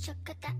食感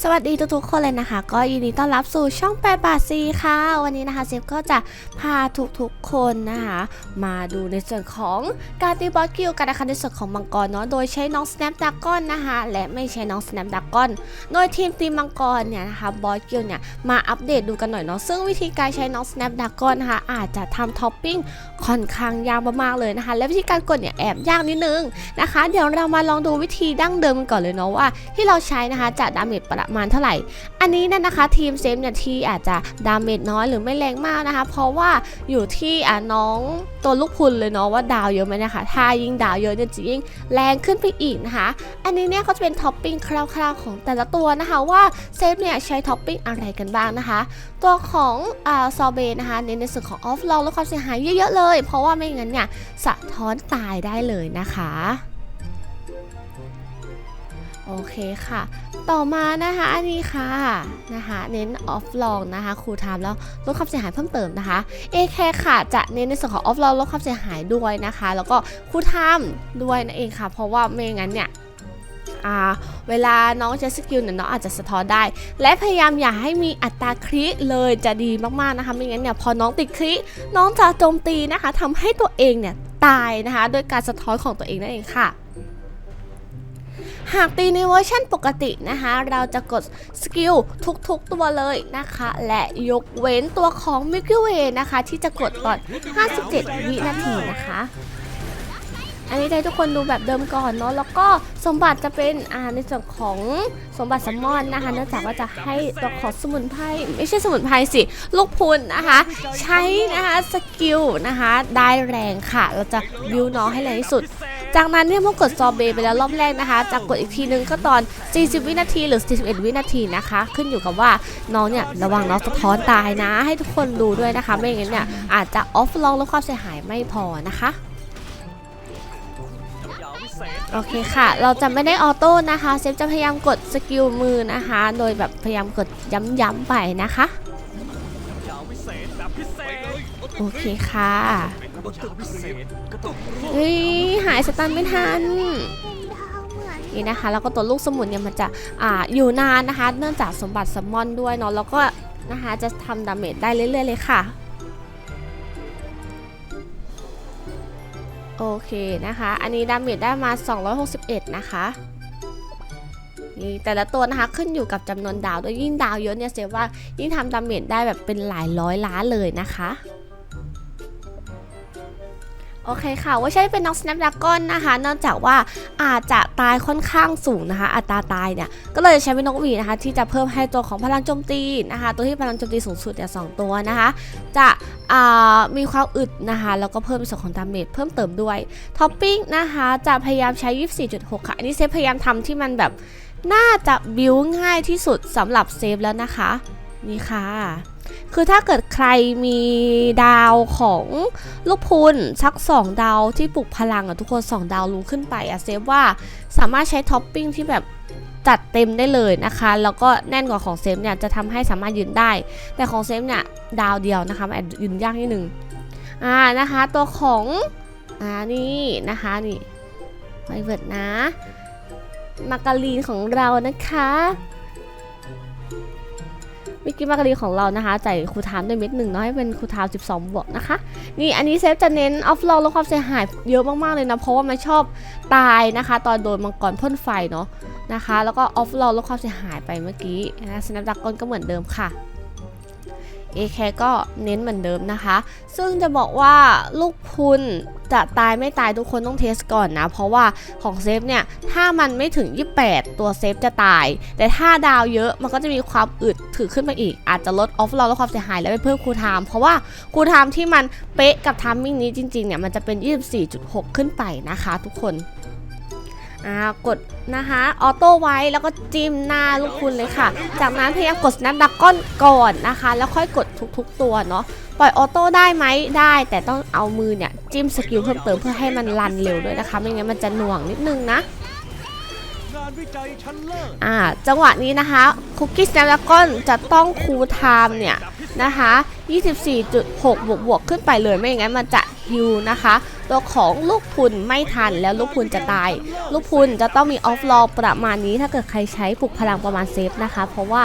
สวัสดีทุกๆคนเลยนะคะ ก็ยินดีต้อนรับสู่ช่อง8บาทซีค่ะ วันนี้นะคะเซฟก็จะพาทุกๆคนนะคะ มาดูในส่วนของการตีบอสกิลกันนะคะในส่วนของมังกรเนาะโดยใช้น้อง Snapdragon นะคะและไม่ใช้น้อง Snapdragon โดยทีมตีมังกรเนี่ยนะคะบอสกิลเนี่ยมาอัปเดตดูกันหน่อยเนาะซึ่งวิธีการใช้น้อง Snapdragon นะคะอาจจะทำท็อปปิ้งค่อนข้างยากมากๆเลยนะคะ และวิธีการกดเนี่ยแอบยากนิดนึงนะคะ เดี๋ยวเรามาลองดูวิธีดั้งเดิมกันก่อนเลยเนาะว่าที่เราใช้นะคะจะดาเมจประมาณเท่าไหร่ อันนี้เนี่ยนะคะทีมเซฟเนี่ยที่อาจจะดาเมจน้อยหรือไม่แรงมากนะคะ เพราะว่าอยู่ที่อะน้องตัวลูกพุนเลยเนาะว่าดาวเยอะไหมนะคะถ้ายิ่งดาวเยอะเนี่ยจะยิ่งแรงขึ้นไปอีกนะคะ อันนี้เนี่ยก็จะเป็นท็อปปิ้งคร่าวๆของแต่ละตัวนะคะว่าเซฟเนี่ยใช้ท็อปปิ้งอะไรกันบ้างนะคะ ตัวของอ่าซอเบนะคะเน้นในส่วนของออฟลองละความเสียหายเยอะๆเลย เพราะว่าไม่งั้นเนี่ยสะท้อนตายได้เลยนะคะ โอเคค่ะ ต่อมานะคะอันนี้ค่ะนะคะเน้นออฟลองนะคะครูทำแล้วลดความเสียหายเพิ่มเติมนะคะ AK ค่ะจะเน้นในส่วนของออฟลองลดความเสียหายด้วยนะคะ แล้วก็ครูทำด้วยนั่นเองค่ะ เพราะว่าไม่งั้นเนี่ยเวลาน้องใช้สกิลเนี่ยน้องอาจจะสะท้อนได้ และพยายามอย่าให้มีอัตราคริเลยจะดีมากๆนะคะไม่งั้นเนี่ยพอน้องติดคริน้องจะโจมตีนะคะทำให้ตัวเองเนี่ยตายนะคะโดยการสะท้อนของตัวเองนั่นเองค่ะ หากตีในเวอร์ชันปกตินะคะ เราจะกดสกิลทุกๆตัวเลยนะคะ และยกเว้นตัวของ Milky Way นะคะ ที่จะกดตอน 57 วินาทีนะคะอันนี้ให้ทุกคนดูแบบเดิมก่อนเนาะแล้วก็สมบัติจะเป็นอ่าในส่วนของสมบัติซัมอนนะคะเนื่องจากว่าจะให้ตัวของสมุนไพรไม่ใช่สมุนไพรสิ ลูกพุนนะคะ ใช้นะคะสกิลนะคะได้แรงค่ะ เราจะบิวน้องให้แรงที่สุด จากนั้นเนี่ยเมื่อกดซอเบไปแล้วรอบแรกนะคะจะกดอีกทีนึงก็ตอน 40 วินาทีหรือ 41 วินาทีนะคะ ขึ้นอยู่กับว่าน้องเนี่ยระวังน้องสะท้อนตายนะ ให้ทุกคนดูด้วยนะคะ ไม่อย่างั้นเนี่ยอาจจะออฟลองแล้วความเสียหายไม่พอนะคะโอเคค่ะ เราจะไม่ได้ออโต้นะคะ เซฟจะพยายามกดสกิลมือนะคะ โดยแบบพยายามกดย้ำๆไปนะคะ โอเคค่ะ บนตึกพิเศษก็ต้องเฮ้ยหายสตันไม่ทัน นี่นะคะ แล้วก็ตัวลูกสมุนเนี่ยมันจะอ่าอยู่นานนะคะ เนื่องจากสมบัติซัมอนด้วยเนาะแล้วก็นะคะจะทำดาเมจได้เรื่อยๆเลยค่ะ โอเคนะคะ อันนี้ดาเมจได้มา 261 นะคะนี่แต่ละตัวนะคะขึ้นอยู่กับจำนวนดาวด้วยยิ่งดาวเยอะเนี่ยเซฟว่ายิ่งทำดาเมจได้แบบเป็นหลายร้อยล้านเลยนะคะ โอเคค่ะว่าใช้เป็นน้อง Snapdragon นะคะเนื่องจากว่าอาจจะตายค่อนข้างสูงนะคะ อัตราตายเนี่ย ก็เลยใช้เป็นนกหวีนะคะ ที่จะเพิ่มให้ตัวของพลังโจมตีนะคะ ตัวที่พลังโจมตีสูงสุดเนี่ยสองตัวนะคะ จะมีความอึดนะคะ แล้วก็เพิ่มในส่วนของดาเมจเพิ่มเติมด้วยท็อปปิ้งนะคะ จะพยายามใช้ 24.6 ค่ะ อันนี้เซฟพยายามทำที่มันแบบน่าจะบิวง่ายที่สุดสำหรับเซฟแล้วนะคะ นี่ค่ะ คือถ้าเกิดใครมีดาวของลูกพุนสัก 2 ดาวที่ปลุกพลังอะทุกคน 2 ดาวรู้ขึ้นไปอะเซฟว่าสามารถใช้ท็อปปิ้งที่แบบจัดเต็มได้เลยนะคะ แล้วก็แน่นกว่าของเซฟเนี่ยจะทำให้สามารถยืนได้ แต่ของเซฟเนี่ยดาวเดียวนะคะมันอาจยืนยากนิดนึงอ่านะคะ ตัวของอ่านี่นะคะนี่ไวเวิร์ดนะมาการีนของเรานะคะ มิกกี้มาการีของเรานะคะใส่คูทามด้วยเม็ดหนึ่งเนาะให้เป็นคูทาม 12 บวกนะคะ นี่อันนี้เซฟจะเน้นออฟโรลดลดความเสียหายเยอะมากๆเลยนะ เพราะว่ามันชอบตายนะคะ ตอนโดนมังกรพ่นไฟเนาะนะคะ แล้วก็ออฟลอลดความเสียหายไปเมื่อกี้นะสแนปดักกอนก็เหมือนเดิมค่ะ AK ก็เน้นเหมือนเดิมนะคะ ซึ่งจะบอกว่าลูกพุนจะตายไม่ตายทุกคนต้องเทสก่อนนะ เพราะว่าของเซฟเนี่ยถ้ามันไม่ถึง 28 ตัวเซฟจะตาย แต่ถ้าดาวเยอะมันก็จะมีความอึดถือขึ้นมาอีก อาจจะลดออฟลอลดความเสียหายแล้วไปเพิ่มคูลไทม์เพราะว่าคูลไทม์ที่มันเป๊ะกับทามมิ่งนี้จริงๆเนี่ยมันจะเป็น 24.6 ขึ้นไปนะคะทุกคน อ่ากดนะคะออโต้ไว้แล้วก็จิ้มหน้าลูกคุณเลยค่ะ จากนั้นพยายามกด snap dragon ก่อนนะคะ แล้วค่อยกดทุกๆ ตัวเนาะปล่อยออโต้ได้ไหมได้ แต่ต้องเอามือเนี่ยจิ้มสกิลเพิ่มเติมเพื่อให้มันรันเร็วด้วยนะคะ ไม่งั้นมันจะหน่วงนิดนึงนะจัยชั้นเลิศอ่าจังหวะนี้นะคะคุกกี้ snap dragon จะต้องคูลไทม์เนี่ยนะคะ 24.6 บวกบวกๆขึ้นไปเลยไม่อย่างนั้นมันจะ ฮิวนะคะ ตัวของลูกพุนไม่ทันแล้วลูกพุนจะตาย ลูกพุนจะต้องมีออฟลอประมาณนี้ถ้าเกิดใครใช้ปลุกพลังประมาณเซฟนะคะ เพราะว่า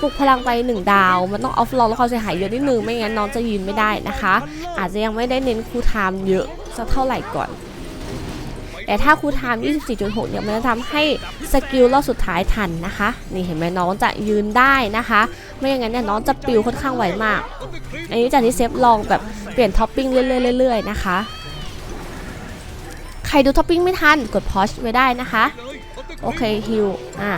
ปลุกพลังไป 1 ดาว มันต้องออฟลอแล้วเขาเสียหายเยอะนิดนึงไม่งั้นน้องจะยืนไม่ได้นะคะ อาจจะยังไม่ได้เน้นคูลไทม์เยอะสักเท่าไหร่ก่อน แต่ถ้าคูลไทม์24.6 เนี่ยมันจะทำให้สกิลรอบสุดท้ายทันนะคะ นี่เห็นไหมน้องจะยืนได้นะคะ ไม่อย่างนั้นเนี่ยน้องจะปิวค่อนข้างไวมาก อันนี้จากที่เซฟลองแบบเปลี่ยนท็อปปิ้งเรื่อยๆๆนะคะ ใครดูท็อปปิ้งไม่ทันกดพอชไว้ได้นะคะ โอเคฮิวอ่า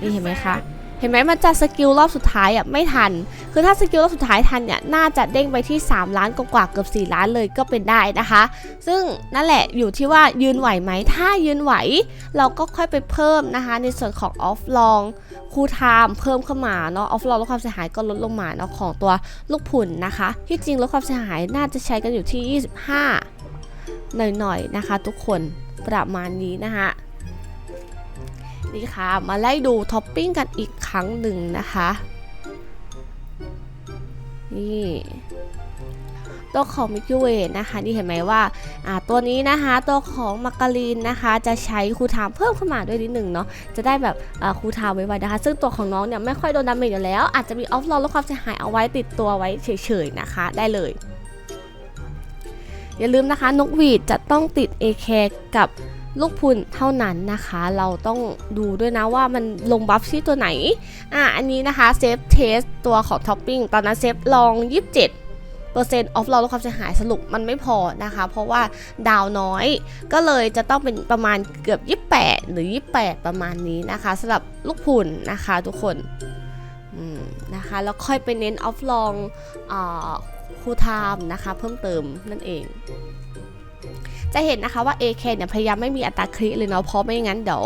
นี่เห็นไหมคะ เห็นไหมมันจะสกิลรอบสุดท้ายอะไม่ทัน คือถ้าสกิลรอบสุดท้ายทันเนี่ยน่าจะเด้งไปที่ 3 ล้านกว่าเกือบ 4 ล้านเลยก็เป็นได้นะคะ ซึ่งนั่นแหละอยู่ที่ว่ายืนไหวไหม ถ้ายืนไหว เราก็ค่อยไปเพิ่มนะคะ ในส่วนของออฟลองคูไทม์เพิ่มเข้ามาเนาะออฟลองลดความเสียหายก็ลดลงมาเนาะของตัวลูกผุนนะคะ ที่จริงลดความเสียหายน่าจะใช้กันอยู่ที่ 25 หน่อยๆนะคะ ทุกคนประมาณนี้นะคะ นี่ค่ะมาไล่ดูท็อปปิ้งกันอีกครั้งหนึ่งนะคะนี่ตัวของมิกิเวนะคะนี่เห็นไหมว่าตัวนี้นะคะตัวของมักกะลีนนะคะจะใช้คูลไทม์เพิ่มขึ้นมาด้วยนิดหนึ่งเนาะจะได้แบบอ่าคูลไทม์ไวๆนะคะ ซึ่งตัวของน้องเนี่ยไม่ค่อยโดนดาเมจอยู่แล้ว อาจจะมีออฟโหลดลดความเสียหายเอาไว้ติดตัวไว้เฉยๆนะคะ ได้เลย อย่าลืมนะคะนกหวีดจะต้องติด AK กับ ลูกพุนเท่านั้นนะคะ เราต้องดูด้วยนะว่ามันลงบัฟที่ตัวไหน อะ อันนี้นะคะเซฟเทสตัวของท็อปปิ้งตอนนั้นเซฟลอง 27เปอร์เซ็นต์ออฟลอลดความเสียหายสรุปมันไม่พอนะคะ เพราะว่าดาวน้อยก็เลยจะต้องเป็นประมาณเกือบ 28 หรือ 28 ประมาณนี้นะคะสำหรับลูกพุนนะคะทุกคนนะคะแล้วค่อยไปเน้นออฟลองคูไทม์นะคะ เพิ่มเติมนั่นเอง จะเห็นนะคะว่า AK เนี่ยพยายามไม่มีอัตราคลิเลยเนาะเพราะไม่งั้นเดี๋ยว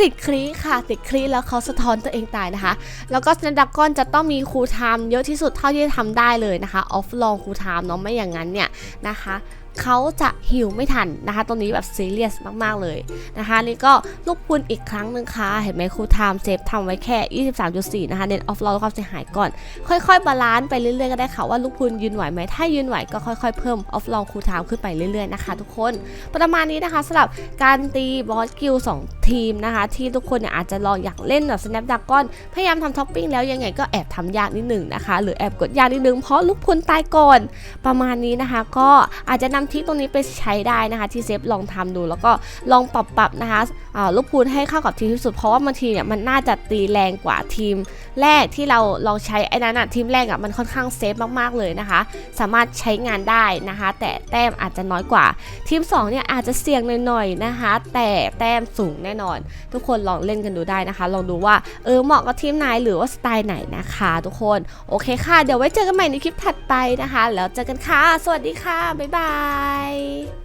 ติดคลิค่ะ ติดคลิแล้วเขาสะท้อนตัวเองตายนะคะ แล้วก็สแนดักกอนจะต้องมีคูลไทม์เยอะที่สุดเท่าที่จะทำได้เลยนะคะ ออฟลองคูลไทม์เนาะไม่อย่างนั้นเนี่ยนะคะ เขาจะหิวไม่ทันนะคะ ตรงนี้แบบซีเรียสมากๆเลยนะคะ นี่ก็ลูกพุนอีกครั้งหนึ่งค่ะ เห็นไหมครูไทม์เซฟทำไว้แค่ 23.4 นะคะ เน้นออฟลองความเสียหายก่อน ค่อยๆ บาลานซ์ไปเรื่อยๆ ก็ได้ค่ะว่าลูกพุนยืนไหวไหม ถ้ายืนไหวก็ค่อยๆ เพิ่มออฟลองคูไทม์ขึ้นไปเรื่อยๆ นะคะ ทุกคน ประมาณนี้นะคะสำหรับการตีบอสกิล2ทีมนะคะ ที่ทุกคนเนี่ยอาจจะลองอยากเล่นแบบ Snapdragon พยายามทำท็อปปิ้งแล้วยังไงก็แอบทำยากนิดหนึ่งนะคะ หรือแอบกดยากนิดนึงเพราะลูกพุนตายก่อน ประมาณนี้นะคะ ก็อาจจะนำทริคตรงนี้ไปใช้ได้นะคะ ที่เซฟลองทำดู แล้วก็ลองปรับปรับนะคะลูกพุนให้เข้ากับทีมที่สุด เพราะว่าบางทีเนี่ยมันน่าจะตีแรงกว่าทีมแรกที่เราลองใช้ไอ้นั้นอะทีมแรกอะมันค่อนข้างเซฟมากๆเลยนะคะ สามารถใช้งานได้นะคะ แต่แต้มอาจจะน้อยกว่า ทีม2เนี่ยอาจจะเสี่ยงหน่อยๆนะคะ แต่แต้มสูงแน่นอน ทุกคนลองเล่นกันดูได้นะคะ ลองดูว่าเออเหมาะกับทีมไหนหรือว่าสไตล์ไหนนะคะ ทุกคนโอเคค่ะ เดี๋ยวไว้เจอกันใหม่ในคลิปถัดไปนะคะ แล้วเจอกันค่ะ สวัสดีค่ะ บ๊ายบาย bye.